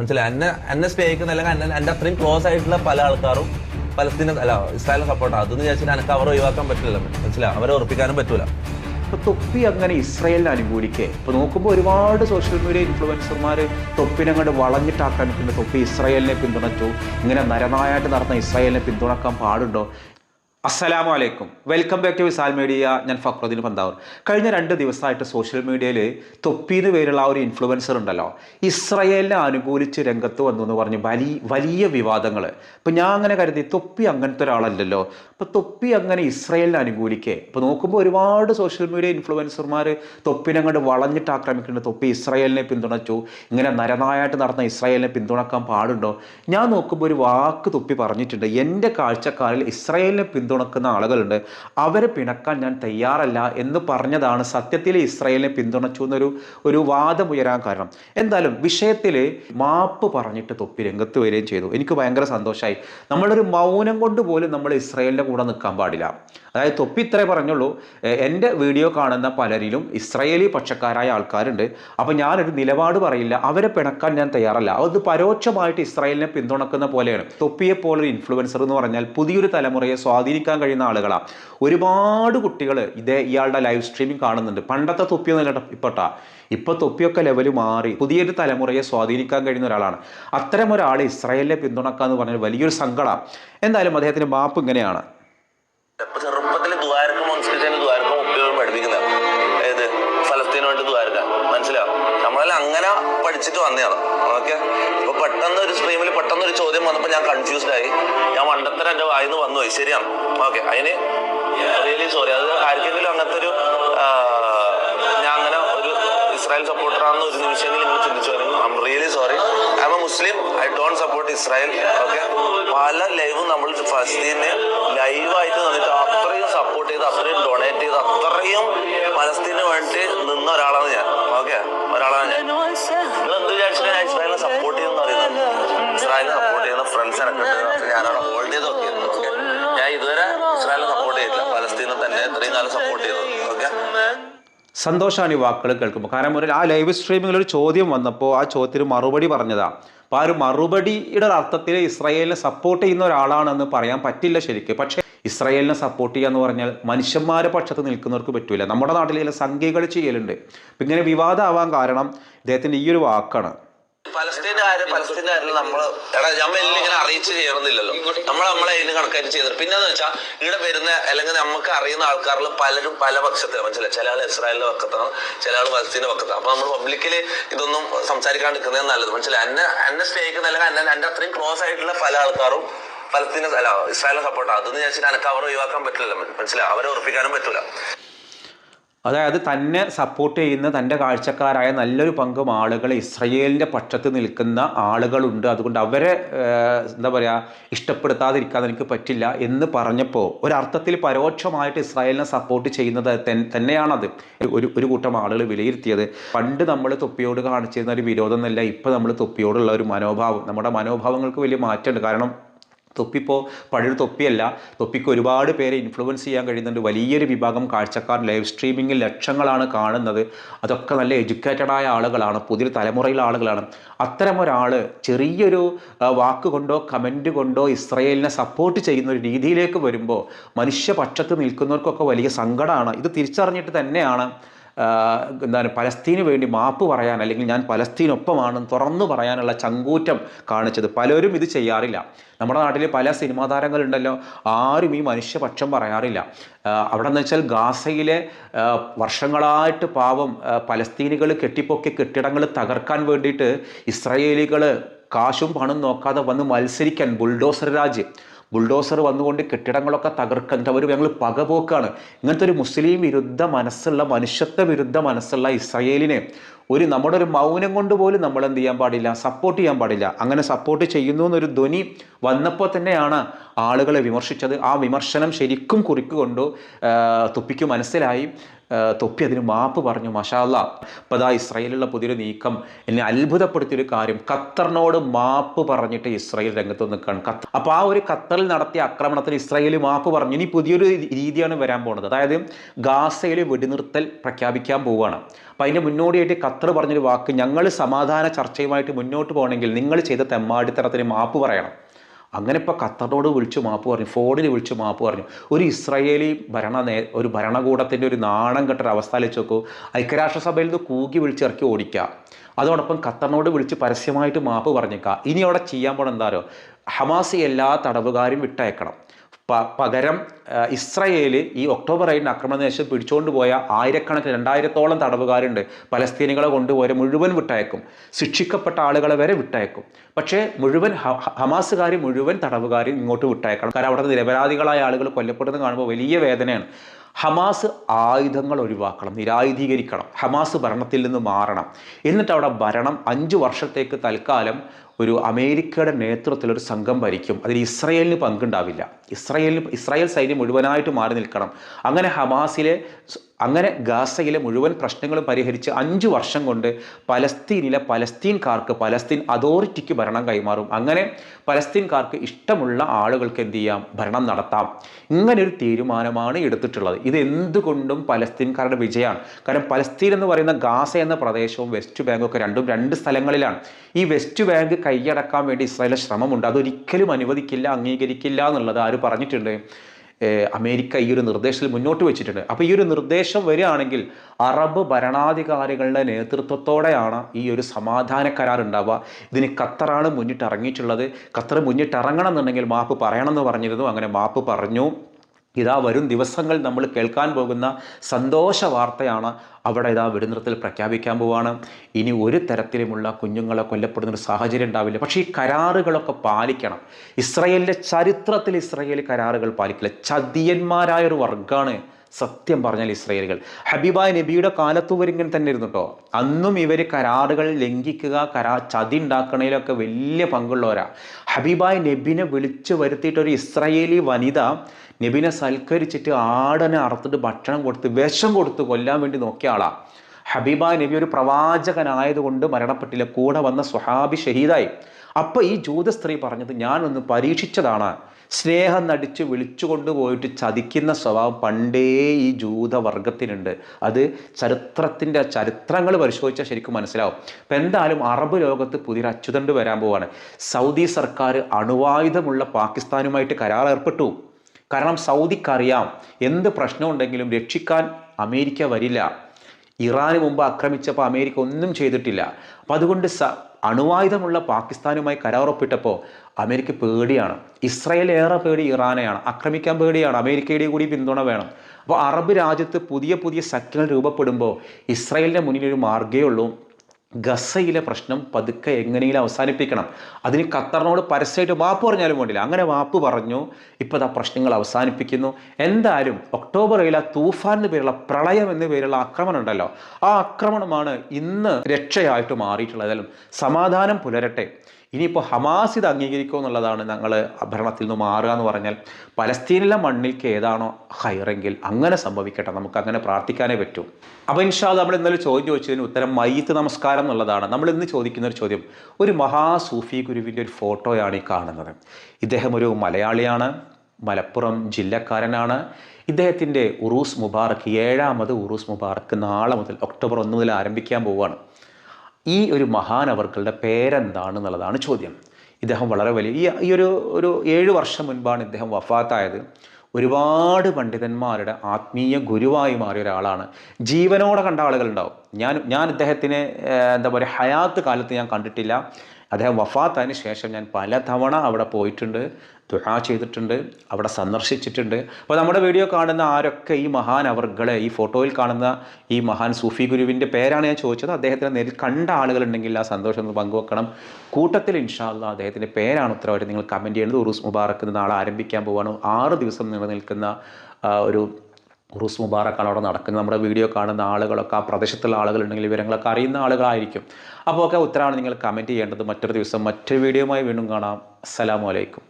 മനസ്സിലായി. എന്നെ എന്നെ സ്നേഹിക്കുന്ന അല്ലെങ്കിൽ അത്രയും ക്ലോസ് ആയിട്ടുള്ള പല ആൾക്കാരും പലസ്തീനെ അല്ല ഇസ്രായേലിനെ സപ്പോർട്ട് അതൊന്നും വിചാരിച്ചിട്ട് എനിക്ക് അവരെ ഒഴിവാക്കാൻ പറ്റില്ല മനസ്സിലായി? അവരെ ഉറപ്പിക്കാനും പറ്റൂല. ഇപ്പൊ തൊപ്പി അങ്ങനെ ഇസ്രയേലിനെ അനുകൂലിക്കേ? ഇപ്പൊ നോക്കുമ്പോൾ ഒരുപാട് സോഷ്യൽ മീഡിയ ഇൻഫ്ലുവൻസർമാർ തൊപ്പിനെ അങ്ങോട്ട് വളഞ്ഞിട്ട് ആക്രമിക്കുന്നു തൊപ്പി ഇസ്രയേലിനെ പിന്തുണച്ചു. ഇങ്ങനെ നരനായായിട്ട് നടന്ന ഇസ്രയേലിനെ പിന്തുണക്കാൻ പാടുണ്ടോ? അസ്സലാമു അലൈക്കും. Welcome back to Visal media ഞാൻ ഫക്രുദ്ദീൻ പന്താവൂർ. കഴിഞ്ഞ രണ്ട് ദിവസമായിട്ട് സോഷ്യൽ മീഡിയയിൽ തൊപ്പീന്ന് പേരുള്ള ആ ഒരു ഇൻഫ്ലുവൻസർ ഉണ്ടല്ലോ. ഇസ്രയേലിനെ അനുകൂലിച്ച് രംഗത്ത് വന്നു എന്ന് പറഞ്ഞ് വലിയ വലിയ വിവാദങ്ങൾ ഇപ്പം ഞാൻ അങ്ങനെ കരുതി തൊപ്പി അങ്ങനത്തെ ഒരാളല്ലല്ലോ. അപ്പോൾ തൊപ്പി അങ്ങനെ ഇസ്രയേലിനെ അനുകൂലിക്കേ? ഇപ്പോൾ നോക്കുമ്പോൾ ഒരുപാട് സോഷ്യൽ മീഡിയ ഇൻഫ്ലുവൻസർമാർ തൊപ്പിനെ അങ്ങോട്ട് വളഞ്ഞിട്ട് ആക്രമിക്കുന്നുണ്ട്. തൊപ്പി ഇസ്രയേലിനെ പിന്തുണച്ചു. ഇങ്ങനെ നരനായായിട്ട് നടന്ന ഇസ്രയേലിനെ പിന്തുണക്കാൻ പാടുണ്ടോ? ഞാൻ നോക്കുമ്പോൾ ഒരു വാക്ക് തൊപ്പി പറഞ്ഞിട്ടുണ്ട്. എന്റെ കാഴ്ചക്കാരിൽ ഇസ്രയേലിനെ പിന്തുണക്കുന്ന ആളുകളുണ്ട്. അവരെ പിണക്കാൻ ഞാൻ തയ്യാറല്ല എന്ന് പറഞ്ഞതാണ് സത്യത്തിൽ ഇസ്രയേലിനെ പിന്തുണച്ചു എന്നൊരു ഒരു വാദം ഉയരാൻ കാരണം. എന്തായാലും വിഷയത്തിൽ മാപ്പ് പറഞ്ഞിട്ട് തൊപ്പി രംഗത്ത് വരികയും ചെയ്തു. എനിക്ക് ഭയങ്കര സന്തോഷമായി നമ്മളൊരു മൗനം കൊണ്ട് പോലും നമ്മൾ ഇസ്രയേലിന്റെ കൂടെ നിൽക്കാൻ പാടില്ല. അതായത് തൊപ്പി ഇത്രേ പറഞ്ഞുള്ളൂ. എന്റെ വീഡിയോ കാണുന്ന പലരിലും ഇസ്രയേലി പക്ഷക്കാരായ ആൾക്കാരുണ്ട്. അപ്പോൾ ഞാനൊരു നിലപാട് പറയില്ല. അവരെ പിണക്കാൻ ഞാൻ തയ്യാറല്ല. അത് പരോക്ഷമായിട്ട് ഇസ്രായേലിനെ പിന്തുണക്കുന്ന പോലെയാണ്. തൊപ്പിയെ പോലൊരു ഇൻഫ്ലുവൻസർ എന്ന് പറഞ്ഞാൽ പുതിയൊരു തലമുറയെ സ്വാധീനിക്കാൻ കഴിയുന്ന ആളുകളാണ് ഒരുപാട് കുട്ടികൾ ഇതേ ഇയാളുടെ ലൈവ് സ്ട്രീമിംഗ് കാണുന്നുണ്ട്. പണ്ടത്തെ തൊപ്പിയൊന്നുമല്ല ഇപ്പോട്ടാ. ഇപ്പോൾ തൊപ്പിയൊക്കെ ലെവൽ മാറി പുതിയൊരു തലമുറയെ സ്വാധീനിക്കാൻ കഴിയുന്ന ഒരാളാണ്. അത്തരം ഒരാൾ ഇസ്രായേലിനെ പിന്തുണക്കുക എന്ന് പറഞ്ഞാൽ വലിയൊരു സങ്കടം. എന്തായാലും അദ്ദേഹത്തിന്റെ മാപ്പ് ഇങ്ങനെയാണ്. ചെറുപ്പത്തിൽ മനസ്സിലാവും നമ്മളെല്ലാം അങ്ങനെ പഠിച്ചിട്ട് വന്നതാണ്. പെട്ടെന്ന് ഒരു സ്ട്രീമിൽ പെട്ടെന്ന് ഒരു ചോദ്യം വന്നപ്പോൾ ഞാൻ കൺഫ്യൂസ്ഡ് ആയി. ഞാൻ മണ്ടത്തരം എന്റെ വായിന്ന് വന്നു പോയി ശരിയാണ്. ഓക്കെ അതിന് റിയലി സോറി അത് ആർക്കെങ്കിലും അങ്ങനത്തെ ഒരു ഞാൻ അങ്ങനെ ഒരു ഇസ്രായേൽ സപ്പോർട്ടറാണെന്ന് ഒരു നിമിഷമെങ്കിലും നിങ്ങൾ ചിന്തിച്ചു I'm really sorry I'm a Muslim I don't support Israel okay പല ലൈവും നമ്മൾ ഫലസ്തീനെ ലൈവായിട്ട് ചെയ്തത് സന്തോഷമാണ് ഈ വാക്കുകൾ കേൾക്കുമ്പോൾ. കാരണം ഒരു ആ ലൈവ് സ്ട്രീമിങ്ങിൽ ഒരു ചോദ്യം വന്നപ്പോൾ ആ ചോദ്യത്തിന് മറുപടി പറഞ്ഞതാണ് അപ്പോൾ ആ ഒരു മറുപടിയുടെ അർത്ഥത്തിൽ ഇസ്രായേലിനെ സപ്പോർട്ട് ചെയ്യുന്ന ഒരാളാണെന്ന് പറയാൻ പറ്റില്ല ശരിക്കും. പക്ഷേ ഇസ്രായേലിനെ സപ്പോർട്ട് ചെയ്യുക എന്ന് പറഞ്ഞാൽ മനുഷ്യന്മാരുടെ പക്ഷത്ത് നിൽക്കുന്നവർക്ക് പറ്റില്ല നമ്മുടെ നാട്ടിലെ ചില സംഖ്യകൾ ചെയ്യലുണ്ട്. ഇപ്പം ഇങ്ങനെ വിവാദമാവാൻ കാരണം ഇദ്ദേഹത്തിന്റെ ഈ ഒരു വാക്കാണ്. പലസ്തീൻകാര് പലസ്തീൻകാരിൽ നമ്മൾ എടാ നമ്മൾ ഇങ്ങനെ അറിയിച്ച് ചെയ്യണമെന്നില്ലല്ലോ നമ്മൾ നമ്മളെ അതിന് കണക്കായിട്ട് ചെയ്തത് പിന്നെന്ന് വെച്ചാൽ ഇവിടെ വരുന്ന അല്ലെങ്കിൽ നമുക്ക് അറിയുന്ന ആൾക്കാരിൽ പലരും പല പക്ഷത്തിലാണ് മനസ്സിലായി? ചില ആൾ ഇസ്രായേലിന്റെ പക്കത്താണ് ചില ആൾ പലസ്തീന്റെ പക്കത്താണ് അപ്പൊ നമ്മൾ പബ്ലിക്കിൽ ഇതൊന്നും സംസാരിക്കാണ്ടിരിക്കുന്നത് നല്ലത്. മനസ്സിലായി? എന്നെ എന്നെ സ്നേഹിക്കുന്ന അല്ലെങ്കിൽ എന്നെ അത്രയും ക്ലോസ് ആയിട്ടുള്ള പല ആൾക്കാരും പലസ്തീനെ അല്ല ഇസ്രായേലിനെ സപ്പോർട്ട് അതെന്ന് വിചാരിച്ചിട്ട് എനിക്ക് അവരെ ഒഴിവാക്കാൻ പറ്റില്ല മനസ്സിലായി? അവരെ ഉറപ്പിക്കാനും പറ്റൂല. അതായത് തന്നെ സപ്പോർട്ട് ചെയ്യുന്ന തന്റെ കാഴ്ചക്കാരായ നല്ലൊരു പങ്കും ആളുകൾ ഇസ്രയേലിന്റെ പക്ഷത്ത് നിൽക്കുന്ന ആളുകളുണ്ട്. അതുകൊണ്ട് അവരെ എന്താ പറയുക ഇഷ്ടപ്പെടുത്താതിരിക്കാൻ എനിക്ക് പറ്റില്ല എന്ന് പറഞ്ഞപ്പോൾ ഒരർത്ഥത്തിൽ പരോക്ഷമായിട്ട് ഇസ്രായേലിനെ സപ്പോർട്ട് ചെയ്യുന്നത് തന്നെയാണത്. ഒരു ഒരു കൂട്ടം ആളുകൾ വിലയിരുത്തിയത്. പണ്ട് നമ്മൾ തൊപ്പിയോട് കാണിച്ചിരുന്ന ഒരു വിരോധം എന്നല്ല ഇപ്പോൾ നമ്മൾ തൊപ്പിയോടുള്ള ഒരു മനോഭാവം. നമ്മുടെ മനോഭാവങ്ങൾക്ക് വലിയ മാറ്റമുണ്ട്. കാരണം തൊപ്പിപ്പോൾ പഴയൊരു തൊപ്പിയല്ല. തൊപ്പിക്ക് ഒരുപാട് പേരെ ഇൻഫ്ലുവൻസ് ചെയ്യാൻ കഴിയുന്നുണ്ട്. വലിയൊരു വിഭാഗം കാഴ്ചക്കാർ ലൈവ് സ്ട്രീമിങ്ങിൽ ലക്ഷങ്ങളാണ് കാണുന്നത്. അതൊക്കെ നല്ല എഡ്യൂക്കേറ്റഡായ ആളുകളാണ്. പുതിയൊരു തലമുറയിലെ ആളുകളാണ്. അത്തരം ഒരാൾ ചെറിയൊരു വാക്ക് കൊണ്ടോ കമന്റ് കൊണ്ടോ ഇസ്രയേലിനെ സപ്പോർട്ട് ചെയ്യുന്ന ഒരു രീതിയിലേക്ക് വരുമ്പോൾ മനുഷ്യപക്ഷത്ത് നിൽക്കുന്നവർക്കൊക്കെ വലിയ സങ്കടമാണ് ഇത് തിരിച്ചറിഞ്ഞിട്ട് തന്നെയാണ് എന്താണ് പലസ്തീന് വേണ്ടി മാപ്പ് പറയാൻ അല്ലെങ്കിൽ ഞാൻ പലസ്തീനൊപ്പമാണെന്ന് തുറന്നു പറയാനുള്ള ചങ്കൂറ്റം കാണിച്ചത്. പലരും ഇത് ചെയ്യാറില്ല. നമ്മുടെ നാട്ടിൽ പല സിനിമാ താരങ്ങളുണ്ടല്ലോ. ആരും ഈ മനുഷ്യപക്ഷം പറയാറില്ല. അവിടെ എന്ന് വെച്ചാൽ ഗാസയിലെ വർഷങ്ങളായിട്ട് പാവം പലസ്തീനികൾ കെട്ടിപ്പൊക്കി കെട്ടിടങ്ങൾ തകർക്കാൻ വേണ്ടിയിട്ട് ഇസ്രയേലികൾ കാശും പണം നോക്കാതെ വന്ന് മത്സരിക്കാൻ ബുൾഡോസർ രാജ് ബുൾഡോസർ വന്നുകൊണ്ട് കെട്ടിടങ്ങളൊക്കെ തകർക്കാൻ അവർ ഞങ്ങൾ പകപോക്കാണ്. ഇങ്ങനത്തെ ഒരു മുസ്ലിം വിരുദ്ധ മനസ്സുള്ള മനുഷ്യത്വ വിരുദ്ധ മനസ്സുള്ള ഇസ്രയേലിനെ ഒരു നമ്മുടെ ഒരു മൗനം കൊണ്ട് പോലും നമ്മൾ എന്ത് ചെയ്യാൻ പാടില്ല സപ്പോർട്ട് ചെയ്യാൻ പാടില്ല. അങ്ങനെ സപ്പോർട്ട് ചെയ്യുന്നു എന്നൊരു ധ്വനി വന്നപ്പോൾ തന്നെയാണ് ആളുകളെ വിമർശിച്ചത്. ആ വിമർശനം ശരിക്കും കുറിക്കുകൊണ്ടു തുപ്പിക്ക് മനസ്സിലായി. തൊപ്പി അതിന് മാപ്പ് പറഞ്ഞു മഷാല്ല അപ്പോൾ അതാ ഇസ്രായേലുള്ള പുതിയൊരു നീക്കം. എന്നെ അത്ഭുതപ്പെടുത്തിയൊരു കാര്യം. ഖത്തറിനോട് മാപ്പ് പറഞ്ഞിട്ട് ഇസ്രയേൽ രംഗത്ത് നിൽക്കുകയാണ്. ഖത്തർ അപ്പോൾ ആ ഒരു ഖത്തറിൽ നടത്തിയ ആക്രമണത്തിന് ഇസ്രായേൽ മാപ്പ് പറഞ്ഞു. ഇനി പുതിയൊരു രീതിയാണ് വരാൻ പോകുന്നത്. അതായത് ഗാസയിൽ വെടിനിർത്തൽ പ്രഖ്യാപിക്കാൻ പോവുകയാണ്. അപ്പം അതിന്റെ മുന്നോടിയായിട്ട് ഖത്തർ പറഞ്ഞൊരു വാക്ക് ഞങ്ങൾ സമാധാന ചർച്ചയുമായിട്ട് മുന്നോട്ട് പോകണമെങ്കിൽ നിങ്ങൾ ചെയ്ത തെമ്മാടിത്തരത്തിന് മാപ്പ് പറയണം. അങ്ങനെ ഇപ്പോൾ ഖത്തറിനോട് വിളിച്ച് മാപ്പ് പറഞ്ഞു ഫോണിൽ വിളിച്ച് മാപ്പ് പറഞ്ഞു. ഒരു ഇസ്രായേലി ഭരണ നേ ഒരു ഭരണകൂടത്തിന്റെ ഒരു നാണം കെട്ടൊരു അവസ്ഥ വെച്ച് നോക്കൂ. ഐക്യരാഷ്ട്രസഭയിൽ നിന്ന് കൂക്കി വിളിച്ചിറക്കി ഓടിക്കുക. അതോടൊപ്പം ഖത്തറിനോട് വിളിച്ച് പരസ്യമായിട്ട് മാപ്പ് പറഞ്ഞേക്കുക. ഇനി അവിടെ ചെയ്യാൻ പോണെന്താരോ ഹമാസി എല്ലാ തടവുകാരും വിട്ടയക്കണം. പകരം ഇസ്രയേൽ ഈ ഒക്ടോബർ ഏഴിന് ആക്രമണശേഷം ശേഷം പിടിച്ചുകൊണ്ട് പോയ ആയിരക്കണക്കിന് രണ്ടായിരത്തോളം തടവുകാരുണ്ട്. പലസ്തീനികളെ കൊണ്ടുപോയ മുഴുവൻ വിട്ടയക്കും. ശിക്ഷിക്കപ്പെട്ട ആളുകളെ വരെ വിട്ടയക്കും. പക്ഷേ മുഴുവൻ ഹമാസുകാർ മുഴുവൻ തടവുകാരും ഇങ്ങോട്ട് വിട്ടയക്കണം. കാരണം അവിടെ നിരപരാധികളായ ആളുകൾ കൊല്ലപ്പെടുന്നത് കാണുമ്പോൾ വലിയ വേദനയാണ്. ഹമാസ് ആയുധങ്ങൾ ഒഴിവാക്കണം നിരായുധീകരിക്കണം. ഹമാസ് ഭരണത്തിൽ നിന്ന് മാറണം. എന്നിട്ട് അവിടെ ഭരണം അഞ്ച് വർഷത്തേക്ക് തൽക്കാലം ഒരു അമേരിക്കയുടെ നേതൃത്വത്തിൽ ഒരു സംഘം ഭരിക്കും. അതിൽ ഇസ്രയേലിന് പങ്കുണ്ടാവില്ല. ഇസ്രയേലിന് ഇസ്രായേൽ സൈന്യം മുഴുവനായിട്ട് മാറി നിൽക്കണം. അങ്ങനെ ഹമാസിലെ അങ്ങനെ ഗാസയിലെ മുഴുവൻ പ്രശ്നങ്ങളും പരിഹരിച്ച് അഞ്ച് വർഷം കൊണ്ട് പലസ്തീനിലെ പലസ്തീൻകാർക്ക് പലസ്തീൻ അതോറിറ്റിക്ക് ഭരണം കൈമാറും. അങ്ങനെ പലസ്തീൻകാർക്ക് ഇഷ്ടമുള്ള ആളുകൾക്ക് എന്ത് ചെയ്യാം? ഭരണം നടത്താം. ഇങ്ങനെ ഒരു തീരുമാനമാണ് എടുത്തിട്ടുള്ളത്. ഇത് എന്തുകൊണ്ടും പലസ്തീൻകാരുടെ വിജയമാണ്. കാരണം പലസ്തീൻ എന്ന് പറയുന്ന ഗാസ എന്ന പ്രദേശവും വെസ്റ്റ് ബാങ്കും ഒക്കെ രണ്ടും രണ്ട് സ്ഥലങ്ങളിലാണ്. ഈ വെസ്റ്റ് ബാങ്ക് കൈയടക്കാൻ വേണ്ടി ഇസ്രായേലിന്റെ ശ്രമമുണ്ട്. അതൊരിക്കലും അനുവദിക്കില്ല അംഗീകരിക്കില്ല എന്നുള്ളത് ആര് പറഞ്ഞിട്ടുണ്ട്? അമേരിക്ക ഈ ഒരു നിർദ്ദേശത്തിൽ മുന്നോട്ട് വെച്ചിട്ടുണ്ട്. അപ്പോൾ ഈ ഒരു നിർദ്ദേശം വരികയാണെങ്കിൽ അറബ് ഭരണാധികാരികളുടെ നേതൃത്വത്തോടെയാണ് ഈ ഒരു സമാധാന കരാർ ഉണ്ടാവുക. ഇതിന് ഖത്തറാണ് മുന്നിട്ട് ഇറങ്ങിയിട്ടുള്ളത് ഖത്തർ മുന്നിട്ടിറങ്ങണം എന്നുണ്ടെങ്കിൽ മാപ്പ് പറയണമെന്ന് പറഞ്ഞിരുന്നു. അങ്ങനെ മാപ്പ് പറഞ്ഞു. ഇതാ വരും ദിവസങ്ങൾ നമ്മൾ കേൾക്കാൻ പോകുന്ന സന്തോഷ വാർത്തയാണ് അവിടെ ഇതാ വെടിനിർത്തൽ പ്രഖ്യാപിക്കാൻ പോവാണ്. ഇനി ഒരു തരത്തിലുമുള്ള കുഞ്ഞുങ്ങളെ കൊല്ലപ്പെടുന്ന ഒരു സാഹചര്യം ഉണ്ടാവില്ല. പക്ഷേ ഈ കരാറുകളൊക്കെ പാലിക്കണം. ഇസ്രയേലിന്റെ ചരിത്രത്തിൽ ഇസ്രയേൽ കരാറുകൾ പാലിക്കില്ല. ചതിയന്മാരായ ഒരു വർഗമാണ് സത്യം പറഞ്ഞാൽ ഇസ്രയേലുകൾ. ഹബീബായ നബിയുടെ കാലത്തു ഇങ്ങനെ തന്നെ ഇരുന്നു കേട്ടോ അന്നും ഇവർ കരാറുകൾ ലംഘിക്കുക കരാ ചതി ഉണ്ടാക്കണതിലൊക്കെ വലിയ പങ്കുള്ളവരാ. ഹബീബായ നബിനെ വിളിച്ചു വരുത്തിയിട്ട് ഒരു ഇസ്രയേലി വനിത നബിനെ സൽക്കരിച്ചിട്ട് ആടനെ അറുത്തിട്ട് ഭക്ഷണം കൊടുത്ത് വിഷം കൊടുത്ത് കൊല്ലാൻ വേണ്ടി നോക്കിയ ആളാ. ഹബീബായ നബി ഒരു പ്രവാചകനായതുകൊണ്ട് മരണപ്പെട്ടില്ല. കൂടെ വന്ന സ്വഹാബി ഷഹീദായി. അപ്പോൾ ഈ ജൂത സ്ത്രീ പറഞ്ഞത് ഞാനൊന്ന് പരീക്ഷിച്ചതാണ്. സ്നേഹം നടിച്ച് വിളിച്ചു കൊണ്ടുപോയിട്ട് ചതിക്കുന്ന സ്വഭാവം പണ്ടേ ഈ ജൂതവർഗത്തിനുണ്ട്. അത് ചരിത്രത്തിന്റെ ചരിത്രങ്ങൾ പരിശോധിച്ചാൽ ശരിക്കും മനസ്സിലാവും. അപ്പം എന്തായാലും അറബ് ലോകത്ത് പുതിയൊരു അച്ചുതണ്ട് വരാൻ പോവാണ്. സൗദി സർക്കാർ അണുവായുധമുള്ള പാകിസ്ഥാനുമായിട്ട് കരാർ ഏർപ്പെട്ടു. കാരണം സൗദിക്കറിയാം എന്ത് പ്രശ്നമുണ്ടെങ്കിലും രക്ഷിക്കാൻ അമേരിക്ക വരില്ല. ഇറാന് മുമ്പ് ആക്രമിച്ചപ്പോൾ അമേരിക്ക ഒന്നും ചെയ്തിട്ടില്ല. അപ്പം അതുകൊണ്ട് അണുവായുധമുള്ള പാകിസ്ഥാനുമായി കരാറൊപ്പിട്ടപ്പോൾ അമേരിക്ക പേടിയാണ്. ഇസ്രായേൽ ഏറെ പേടി ഇറാനെയാണ്. ആക്രമിക്കാൻ പേടിയാണ്. അമേരിക്കയുടെ കൂടി പിന്തുണ വേണം. അപ്പോൾ അറബ് രാജ്യത്ത് പുതിയ പുതിയ ശക്തികൾ രൂപപ്പെടുമ്പോൾ ഇസ്രായേലിന്റെ മുന്നിൽ ഒരു മാർഗമേ ഉള്ളൂ. ഗസയിലെ പ്രശ്നം പതുക്കെ എങ്ങനെയും അവസാനിപ്പിക്കണം. അതിന് ഖത്തറിനോട് പരസ്യമായിട്ട് മാപ്പ് പറഞ്ഞാലും വേണ്ടില്ല. അങ്ങനെ മാപ്പ് പറഞ്ഞു ഇപ്പോൾ ആ പ്രശ്നങ്ങൾ അവസാനിപ്പിക്കുന്നു. എന്തായാലും ഒക്ടോബർ ഏഴിൽ തൂഫാൻ എന്ന് പേരുള്ള പ്രളയം എന്ന പേരുള്ള ആക്രമണം ഉണ്ടല്ലോ. ആ ആക്രമണമാണ് ഇന്ന് രക്ഷയായിട്ട് മാറിയിട്ടുള്ളത് സമാധാനം പുലരട്ടെ. ഇനിയിപ്പോൾ ഹമാസ് ഇത് അംഗീകരിക്കുക എന്നുള്ളതാണ് ഞങ്ങൾ ഭരണത്തിൽ നിന്ന് മാറുക എന്ന് പറഞ്ഞാൽ പലസ്തീനിലെ മണ്ണിലേക്ക് ഏതാണോ ഹയറെങ്കിൽ അങ്ങനെ സംഭവിക്കട്ടെ നമുക്ക് അങ്ങനെ പ്രാർത്ഥിക്കാനേ പറ്റൂ. അപ്പോൾ ഇൻഷാ നമ്മൾ ഇന്നലെ ചോദ്യം ചോദിച്ചതിന് ഉത്തരം മയ്യത്ത് നമസ്കാരം എന്നുള്ളതാണ്. നമ്മൾ ഇന്ന് ചോദിക്കുന്ന ഒരു ചോദ്യം ഒരു മഹാസൂഫി ഗുരുവിന്റെ ഒരു ഫോട്ടോയാണ് ഈ കാണുന്നത്. ഇദ്ദേഹം ഒരു മലയാളിയാണ് മലപ്പുറം ജില്ലക്കാരനാണ്. ഇദ്ദേഹത്തിന്റെ ഉറൂസ് മുബാറക്ക് ഏഴാമത് ഉറൂസ് മുബാറക്ക് നാളെ മുതൽ ഒക്ടോബർ ഒന്ന് മുതൽ ആരംഭിക്കാൻ പോവുകയാണ്. ഈ ഒരു മഹാനവർക്കളുടെ പേരെന്താണ് എന്നുള്ളതാണ് ചോദ്യം. ഇദ്ദേഹം വളരെ വലിയ ഈ ഈ ഒരു ഒരു ഏഴ് വർഷം മുൻപാണ് ഇദ്ദേഹം വഫാത്തായത്. ഒരുപാട് പണ്ഡിതന്മാരുടെ ആത്മീയ ഗുരുവായി മാറിയ ഒരാളാണ്. ജീവനോടെ കണ്ട ആളുകളുണ്ടാവും. ഞാൻ ഞാൻ അദ്ദേഹത്തിന് എന്താ പറയുക ഹയാത്ത് കാലത്ത് ഞാൻ കണ്ടിട്ടില്ല. അദ്ദേഹം വഫാത്തതിന് ശേഷം ഞാൻ പലതവണ അവിടെ പോയിട്ടുണ്ട് ദുആ ചെയ്തിട്ടുണ്ട് അവിടെ സന്ദർശിച്ചിട്ടുണ്ട്. അപ്പോൾ നമ്മുടെ വീഡിയോ കാണുന്ന ആരൊക്കെ ഈ മഹാൻ അവർകളെ ഈ ഫോട്ടോയിൽ കാണുന്ന ഈ മഹാൻ സൂഫി ഗുരുവിന്റെ പേരാണ് ഞാൻ ചോദിച്ചത്. അദ്ദേഹത്തിനെ നേരിൽ കണ്ട ആളുകളുണ്ടെങ്കിൽ ആ സന്തോഷം ഒന്ന് പങ്കുവെക്കണം. കൂട്ടത്തിൽ ഇൻഷാല്ല അദ്ദേഹത്തിന്റെ പേരാണ് ഉത്തരവാദിത്തം. നിങ്ങൾ കമന്റ് ചെയ്യുന്നത് ഉറൂസ് മുബാറക്ക് നാളെ ആരംഭിക്കാൻ പോവാണ്. ആറ് ദിവസം നിലനിൽക്കുന്ന നിൽക്കുന്ന ഒരു ഉറൂസ് മുബാറക്കാണ് അവിടെ നടക്കുന്നത്. നമ്മുടെ വീഡിയോ കാണുന്ന ആളുകളൊക്കെ ആ പ്രദേശത്തുള്ള ആളുകളുണ്ടെങ്കിൽ വിവരങ്ങളൊക്കെ അറിയുന്ന ആളുകളായിരിക്കും. അപ്പോൾ ഒക്കെ ഉത്തരമാണ് നിങ്ങൾ കമന്റ് ചെയ്യേണ്ടത്. മറ്റൊരു ദിവസം മറ്റൊരു വീഡിയോയുമായി വീണ്ടും കാണാം. അസ്സലാമു അലൈക്കും.